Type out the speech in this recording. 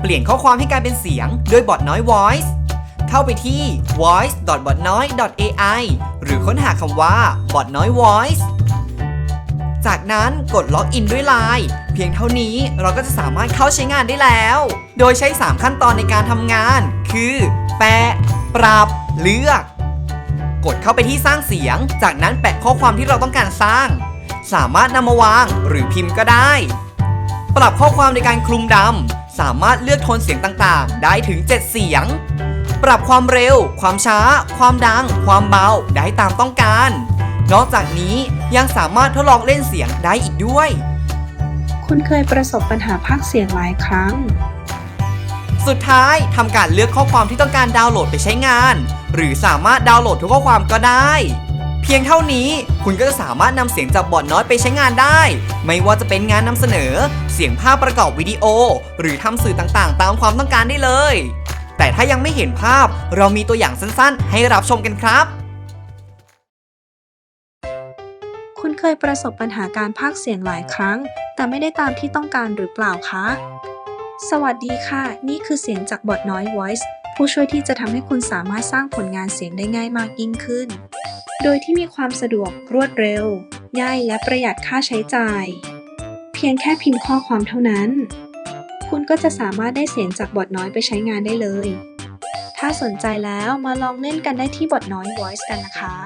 เปลี่ยนข้อความให้กลายเป็นเสียงด้วยบอทน้อย Voice เข้าไปที่ voice.botnoy.ai หรือค้นหาคำว่า บอทน้อย Voice จากนั้นกดล็อกอินด้วยไลน์เพียงเท่านี้เราก็จะสามารถเข้าใช้งานได้แล้ว โดยใช้ 3 ขั้นตอนในการทำงาน คือ แปะ ปรับ เลือก กดเข้าไปที่สร้างเสียง จากนั้นแปะข้อความที่เราต้องการสร้าง สามารถนำมาวางหรือพิมพ์ก็ได้ ปรับข้อความในการคลุมดำ สามารถเลือกโทนเสียงต่างๆ ได้ถึง 7 เสียง ปรับความเร็ว ความช้า ความดัง ความเบา ได้ตามต้องการ นอกจากนี้ยังสามารถทดลองเล่นเสียงได้อีกด้วย คุณเคยประสบปัญหาพากย์เสียงหลายครั้ง สุดท้ายทำการเลือกข้อความที่ต้องการดาวน์โหลดไปใช้งาน หรือสามารถดาวน์โหลดทุกข้อความก็ได้ เพียงเท่านี้คุณก็จะสามารถนำเสียงจากบอทน้อยไปใช้งานได้ ไม่ว่าจะเป็นงานนำเสนอ เสียงภาพประกอบวิดีโอ หรือทำสื่อต่างๆ ตามความต้องการได้เลย แต่ถ้ายังไม่เห็นภาพเรามีตัวอย่างสั้นๆ ให้รับชมกันครับ คุณเคยประสบปัญหาการพากเสียงหลายครั้ง แต่ไม่ได้ตามที่ต้องการหรือเปล่าคะ สวัสดีค่ะ นี่คือเสียงจากบทน้อย Voice ผู้ช่วยที่จะทำให้คุณสามารถสร้างผลงานเสียงได้ง่ายมากยิ่งขึ้น โดยที่มีความสะดวกรวดเร็ว ง่ายและประหยัดค่าใช้จ่าย เพียงแค่พิมพ์ข้อความเท่านั้น คุณก็จะสามารถได้เสียงจากบทน้อยไปใช้งานได้เลย ถ้าสนใจแล้วมาลองเล่นกันได้ที่บทน้อย Voice กันนะคะ